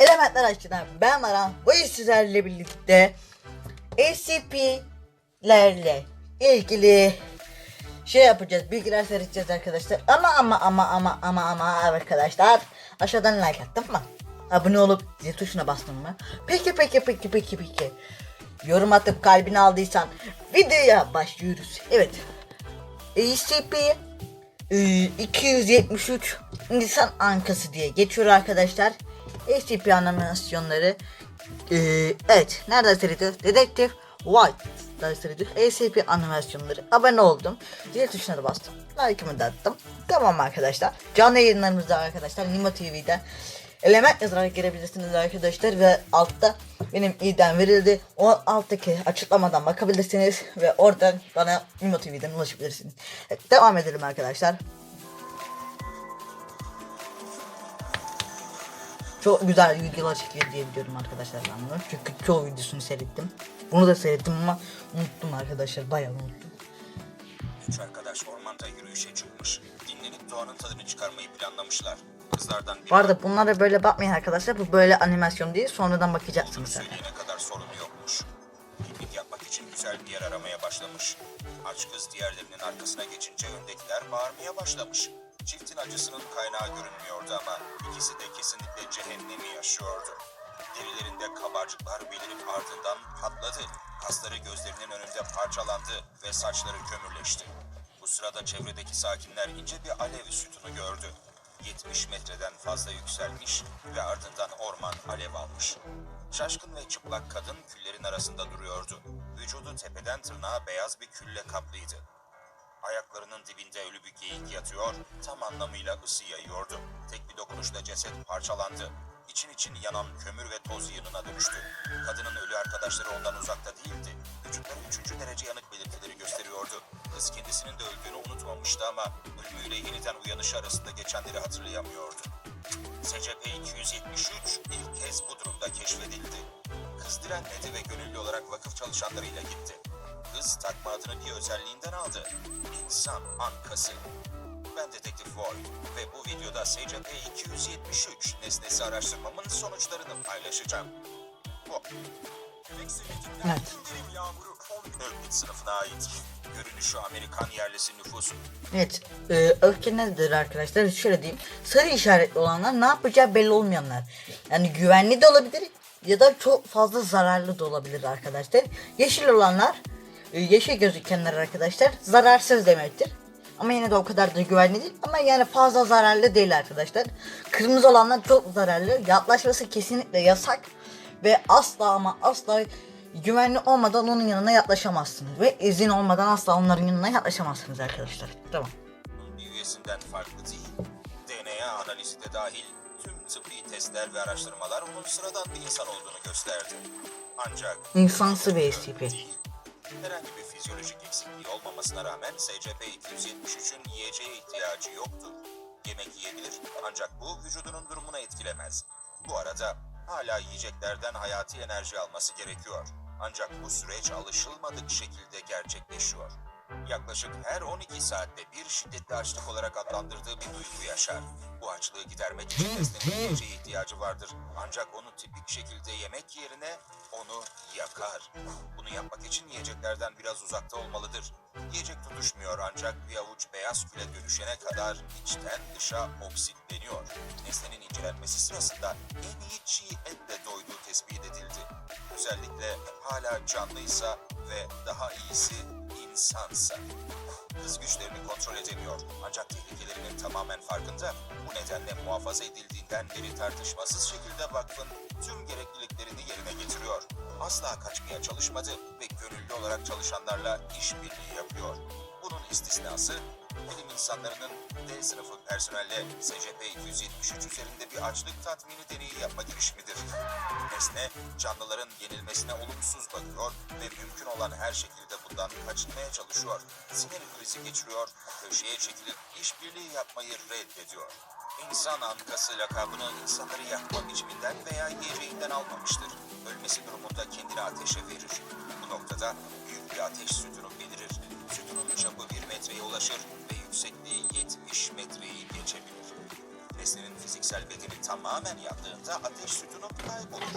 Elementler aşkına ben Maran bu sizlerle birlikte SCP'lerle ilgili şey yapacağız bilgiler seyredeceğiz arkadaşlar ama ama ama ama ama ama arkadaşlar aşağıdan like attın mı? Abone olup zil tuşuna bastın mı? Peki peki peki peki peki Yorum atıp kalbini aldıysan videoya başlıyoruz. Evet. SCP e, 273 insan ankası diye geçiyor arkadaşlar. SCP animasyonları e, evet nerede seyrediyor? Dedektif White seyrediyor. SCP animasyonları abone oldum. Zil tuşuna da bastım. Like'ımı da attım. Tamam arkadaşlar. Canlı yayınlarımızda arkadaşlar Nimo TV'de element yazarak girebilirsiniz arkadaşlar ve altta benim idem verildi. O alttaki açıklamadan bakabilirsiniz ve oradan bana Nimo TV'den ulaşabilirsiniz. Evet, devam edelim arkadaşlar. Çok güzel videolar çekiyor diye biliyorum arkadaşlar ben bunu. Çünkü çoğu videosunu seyrettim. Bunu da seyrettim ama unuttum arkadaşlar bayağı unuttum. Üç arkadaş ormanda yürüyüşe çıkmış. Dinlenip doğanın tadını çıkarmayı planlamışlar. Kızlardan biri Bu arada bunlara böyle bakmayın arkadaşlar. Bu böyle animasyon değil. Sonradan bakacaksınız zaten. kadar sorunu yokmuş. Piknik yapmak için güzel bir yer aramaya başlamış. Aç kız diğerlerinin arkasına geçince öndekiler bağırmaya başlamış. Çiftin acısının kaynağı görünmüyordu ama ikisi de kesinlikle cehennemi yaşıyordu. Derilerinde kabarcıklar belirip ardından patladı. Kasları gözlerinin önünde parçalandı ve saçları kömürleşti. Bu sırada çevredeki sakinler ince bir alev sütunu gördü. 70 metreden fazla yükselmiş ve ardından orman alev almış. Şaşkın ve çıplak kadın küllerin arasında duruyordu. Vücudu tepeden tırnağa beyaz bir külle kaplıydı. Ayaklarının dibinde ölü bir geyik yatıyor, tam anlamıyla ısı yayıyordu. Tek bir dokunuşla ceset parçalandı. İçin için yanan kömür ve toz yığınına dönüştü. Kadının ölü arkadaşları ondan uzakta değildi. Vücutları üçüncü derece yanık belirtileri gösteriyordu. Kız kendisinin de öldüğünü unutmamıştı ama ölümüyle yeniden uyanışı arasında geçenleri hatırlayamıyordu. SCP-273 ilk kez bu durumda keşfedildi. Kız direnmedi ve gönüllü olarak vakıf çalışanlarıyla gitti. Kız takma adını bir özelliğinden aldı. İnsan ankası. Ben Dedektif Void ve bu videoda SCP-273 nesnesi araştırmamın sonuçlarını paylaşacağım. Bu. Evet. 14 sınıfına ait. Görünüşü Amerikan yerlisi nüfus. Evet. E, öfke nedir arkadaşlar? Şöyle diyeyim. Sarı işaretli olanlar ne yapacağı belli olmayanlar. Yani güvenli de olabilir ya da çok fazla zararlı da olabilir arkadaşlar. Yeşil olanlar e, yeşil gözükenler arkadaşlar zararsız demektir. Ama yine de o kadar da güvenli değil. Ama yani fazla zararlı değil arkadaşlar. Kırmızı olanlar çok zararlı. Yaklaşması kesinlikle yasak. Ve asla ama asla güvenli olmadan onun yanına yaklaşamazsınız. Ve izin olmadan asla onların yanına yaklaşamazsınız arkadaşlar. Tamam. üyesinden farklı değil. DNA analizi de dahil tüm tıbbi testler ve araştırmalar onun sıradan bir insan olduğunu gösterdi. Ancak İnsansı bir SCP. değil. Herhangi bir fizyolojik eksikliği olmamasına rağmen SCP-273'ün yiyeceğe ihtiyacı yoktur. Yemek yiyebilir ancak bu vücudunun durumunu etkilemez. Bu arada hala yiyeceklerden hayati enerji alması gerekiyor. Ancak bu süreç alışılmadık şekilde gerçekleşiyor. Yaklaşık her 12 saatte bir şiddetli açlık olarak adlandırdığı bir duygu yaşar. Bu açlığı gidermek için nesnenin yiyeceğe ihtiyacı vardır. Ancak onu tipik şekilde yemek yerine onu yakar. Bunu yapmak için yiyeceklerden biraz uzakta olmalıdır. Yiyecek tutuşmuyor ancak bir avuç beyaz küle dönüşene kadar içten dışa oksitleniyor. Nesnenin incelenmesi sırasında en iyi çiğ etle doyduğu tespit edildi. Özellikle hala canlıysa ve daha iyisi insansa. Kız güçlerini kontrol edemiyor ancak tehlikelerinin tamamen farkında. Bu nedenle muhafaza edildiğinden beri tartışmasız şekilde vakfın tüm gerekliliklerini yerine getiriyor. Asla kaçmaya çalışmadı ve gönüllü olarak çalışanlarla işbirliği yapıyor. Bunun istisnası bilim insanlarının D sınıfı personelle SCP-273 üzerinde bir açlık tatmini deneyi yapma girişimidir. Nesne, canlıların yenilmesine olumsuz bakıyor ve mümkün olan her şekilde bundan kaçınmaya çalışıyor. Sinir krizi geçiriyor, köşeye çekilip işbirliği yapmayı reddediyor. İnsan ankası lakabını insanları yakma biçiminden veya yiyeceğinden almamıştır. Ölmesi durumunda kendini ateşe verir. Bu noktada büyük bir ateş sütunu belirir. Sütunun çapı 1 metreye ulaşır ve yüksekliği 70 metreyi geçebilir. Nesnenin fizik fiziksel bedeni tamamen yandığında ateş sütunu kaybolur.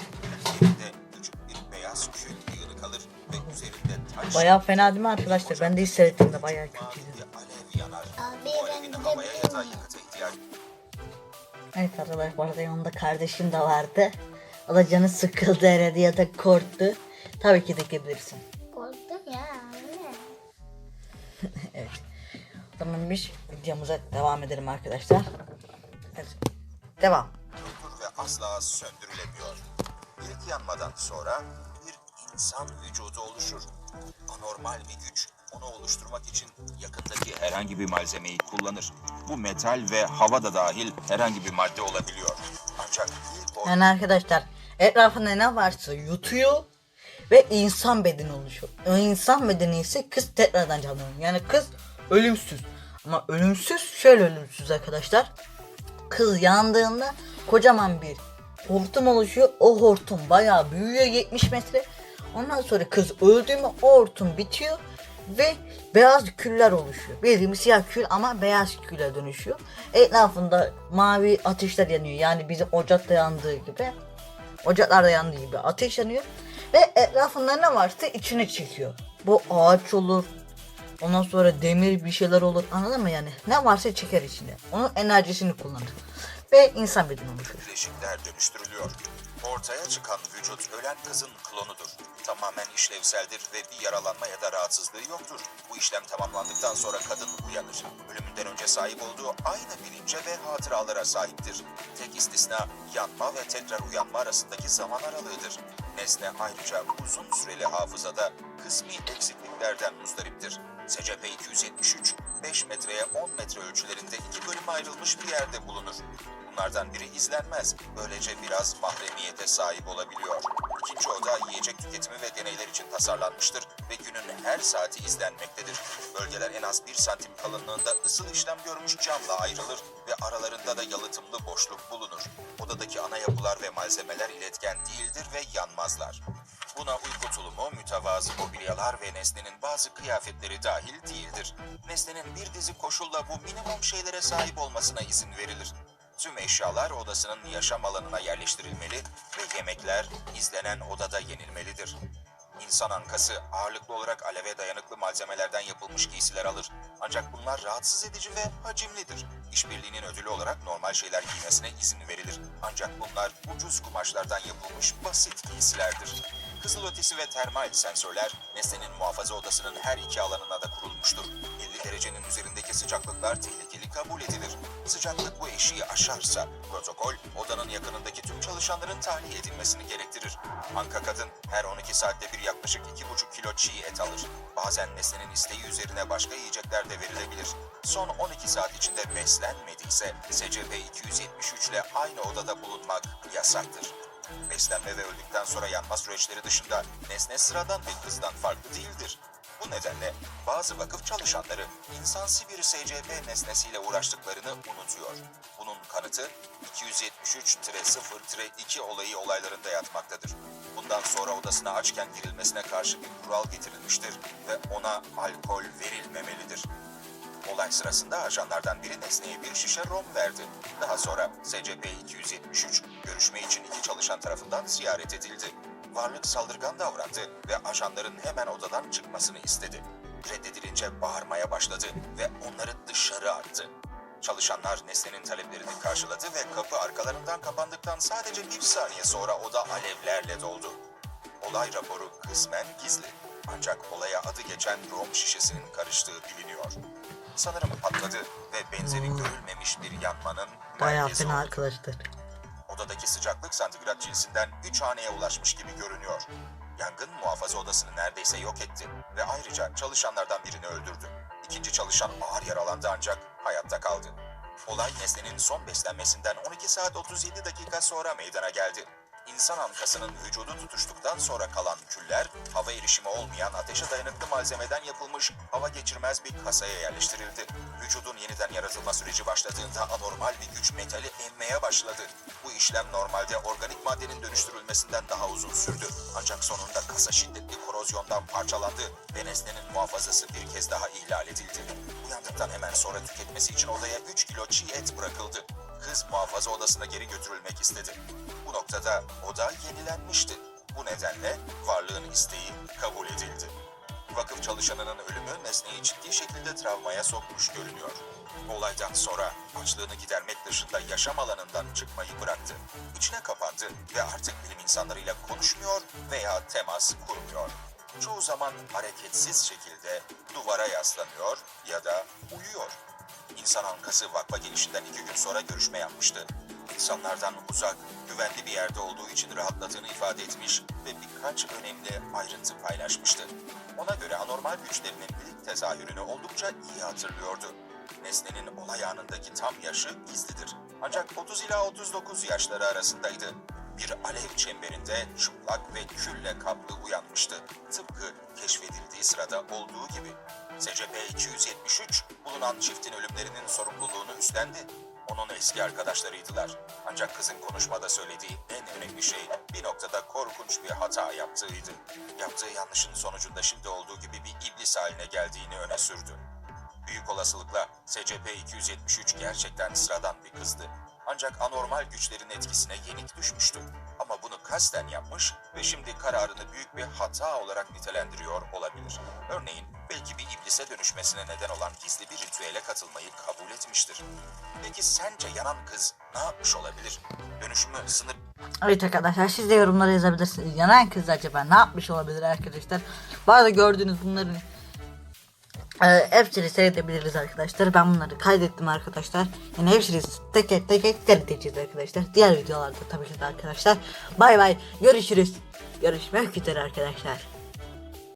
Yerinde küçük bir beyaz kül yığını kalır ve üzerinde taş Bayağı fena değil mi arkadaşlar? Ben de hiç seyrettim de bayağı kötüydü. bir alev yanar. Abi Bu alevin ben havaya ya da de yakıta ihtiyacı Evet arkadaşlar bu arada yanımda kardeşim de vardı. O da canı sıkıldı herhalde ya da korktu. Tabii ki ya. anne. evet. Biz videomuza devam edelim arkadaşlar. Evet. Devam. yoktur ve asla söndürülemiyor. İlk yanmadan sonra bir insan vücudu oluşur. Anormal bir güç onu oluşturmak için yakındaki herhangi bir malzemeyi kullanır. Bu metal ve hava da dahil herhangi bir madde olabiliyor. Ancak ilk o Yani arkadaşlar etrafında ne varsa yutuyor ve insan bedeni oluşuyor. O insan bedeni ise kız tekrardan canlanıyor. Yani kız ölümsüz. Ama ölümsüz şöyle ölümsüz arkadaşlar. Kız yandığında kocaman bir hortum oluşuyor. O hortum bayağı büyüyor 70 metre. Ondan sonra kız öldü o hortum bitiyor ve beyaz küller oluşuyor. Bildiğimiz siyah kül ama beyaz külle dönüşüyor. Etrafında mavi ateşler yanıyor. Yani bizim ocakta yandığı gibi. Ocaklarda yandığı gibi ateş yanıyor. Ve etrafında ne varsa içine çekiyor. Bu ağaç olur. Ondan sonra demir bir şeyler olur. Anladın mı yani? Ne varsa çeker içine. Onun enerjisini kullanır. Ve insan bedeni oluşur. bileşikler dönüştürülüyor. Ortaya çıkan vücut ölen kızın klonudur. Tamamen işlevseldir ve bir yaralanma ya da rahatsızlığı yoktur. Bu işlem tamamlandıktan sonra kadın uyanır. Ölümünden önce sahip olduğu aynı bilince ve hatıralara sahiptir. Tek istisna yanma ve tekrar uyanma arasındaki zaman aralığıdır. Nesne ayrıca uzun süreli hafızada kısmi eksikliklerden muzdariptir. SCP-273, 5 metreye 10 metre ölçülerinde iki bölüme ayrılmış bir yerde bulunur. Bunlardan biri izlenmez. Böylece biraz mahremiyete sahip olabiliyor. İkinci oda yiyecek tüketimi ve deneyler için tasarlanmıştır ve günün her saati izlenmektedir. Bölgeler en az 1 santim kalınlığında ısıl işlem görmüş camla ayrılır ve aralarında da yalıtımlı boşluk bulunur. Odadaki ana yapılar ve malzemeler iletken değildir ve yanmazlar. Buna uyku tulumu, mütevazı mobilyalar ve nesnenin bazı kıyafetleri dahil değildir. Nesnenin bir dizi koşulla bu minimum şeylere sahip olmasına izin verilir. Tüm eşyalar odasının yaşam alanına yerleştirilmeli ve yemekler izlenen odada yenilmelidir. İnsan ankası ağırlıklı olarak aleve dayanıklı malzemelerden yapılmış giysiler alır. Ancak bunlar rahatsız edici ve hacimlidir. İşbirliğinin ödülü olarak normal şeyler giymesine izin verilir. Ancak bunlar ucuz kumaşlardan yapılmış basit giysilerdir. Kızılötesi ve termal sensörler nesnenin muhafaza odasının her iki alanına da kurulmuştur. 50 derecenin üzerindeki sıcaklıklar tehlikeli kabul edilir. Sıcaklık bu eşiği aşarsa protokol odanın yakınındaki tüm çalışanların tahliye edilmesini gerektirir. Anka kadın her 12 saatte bir yaklaşık 2,5 kilo çiğ et alır. Bazen nesnenin isteği üzerine başka yiyecekler de verilebilir. Son 12 saat içinde beslenmediyse SCP-273 ile aynı odada bulunmak yasaktır. Beslenme ve öldükten sonra yanma süreçleri dışında nesne sıradan bir kızdan farklı değildir. Bu nedenle bazı vakıf çalışanları insansı bir SCP nesnesiyle uğraştıklarını unutuyor. Bunun kanıtı 273-0-2 olayı olaylarında yatmaktadır. Bundan sonra odasına açken girilmesine karşı bir kural getirilmiştir ve ona alkol verilmemelidir. Olay sırasında ajanlardan biri nesneye bir şişe rom verdi. Daha sonra SCP-273 görüşme için iki çalışan tarafından ziyaret edildi. Varlık saldırgan davrandı ve ajanların hemen odadan çıkmasını istedi. Reddedilince bağırmaya başladı ve onları dışarı attı. Çalışanlar nesnenin taleplerini karşıladı ve kapı arkalarından kapandıktan sadece bir saniye sonra oda alevlerle doldu. Olay raporu kısmen gizli. Ancak olaya adı geçen rom şişesinin karıştığı biliniyor. Sanırım patladı ve benzeri görülmemiş bir yanmanın Bayağı merkezi fena oldu. arkadaşlar. Odadaki sıcaklık santigrat cinsinden 3 haneye ulaşmış gibi görünüyor. Yangın muhafaza odasını neredeyse yok etti ve ayrıca çalışanlardan birini öldürdü. İkinci çalışan ağır yaralandı ancak hayatta kaldı. Olay nesnenin son beslenmesinden 12 saat 37 dakika sonra meydana geldi. İnsan ankasının vücudu tutuştuktan sonra kalan küller, hava erişimi olmayan ateşe dayanıklı malzemeden yapılmış hava geçirmez bir kasaya yerleştirildi. Vücudun yeniden yaratılma süreci başladığında anormal bir güç metali emmeye başladı. Bu işlem normalde organik maddenin dönüştürülmesinden daha uzun sürdü. Ancak sonunda kasa şiddetli korozyondan parçalandı ve nesnenin muhafazası bir kez daha ihlal edildi. Uyandıktan hemen sonra tüketmesi için odaya 3 kilo çiğ et bırakıldı. Kız muhafaza odasına geri götürülmek istedi. Bu noktada oda yenilenmişti. Bu nedenle varlığın isteği kabul edildi. Vakıf çalışanının ölümü nesneyi ciddi şekilde travmaya sokmuş görünüyor. Olaydan sonra açlığını gidermek dışında yaşam alanından çıkmayı bıraktı. İçine kapandı ve artık bilim insanlarıyla konuşmuyor veya temas kurmuyor. Çoğu zaman hareketsiz şekilde duvara yaslanıyor ya da uyuyor. İnsan Ankası vakfa gelişinden iki gün sonra görüşme yapmıştı. İnsanlardan uzak, güvenli bir yerde olduğu için rahatladığını ifade etmiş ve birkaç önemli ayrıntı paylaşmıştı. Ona göre anormal güçlerinin ilk tezahürünü oldukça iyi hatırlıyordu. Nesnenin olay anındaki tam yaşı gizlidir. Ancak 30 ila 39 yaşları arasındaydı. Bir alev çemberinde çıplak ve külle kaplı uyanmıştı. Tıpkı keşfedildiği sırada olduğu gibi. SCP-273 bulunan çiftin ölümlerinin sorumluluğunu üstlendi. Onun eski arkadaşlarıydılar. Ancak kızın konuşmada söylediği en önemli şey bir noktada korkunç bir hata yaptığıydı. Yaptığı yanlışın sonucunda şimdi olduğu gibi bir iblis haline geldiğini öne sürdü. Büyük olasılıkla SCP-273 gerçekten sıradan bir kızdı. Ancak anormal güçlerin etkisine yenik düşmüştü. Ama bunu kasten yapmış ve şimdi kararını büyük bir hata olarak nitelendiriyor olabilir. Örneğin belki bir iblise dönüşmesine neden olan gizli bir ritüele katılmayı kabul etmiştir. Peki sence yanan kız ne yapmış olabilir? Dönüşümü sınır Evet arkadaşlar siz de yorumlara yazabilirsiniz. Yanan kız acaba ne yapmış olabilir arkadaşlar? Bu arada gördüğünüz bunların e, hepsini seyredebiliriz arkadaşlar. Ben bunları kaydettim arkadaşlar. Yani hepsini tek tek tek seyredeceğiz arkadaşlar. Diğer videolarda tabii ki de arkadaşlar. Bay bay görüşürüz. Görüşmek üzere arkadaşlar.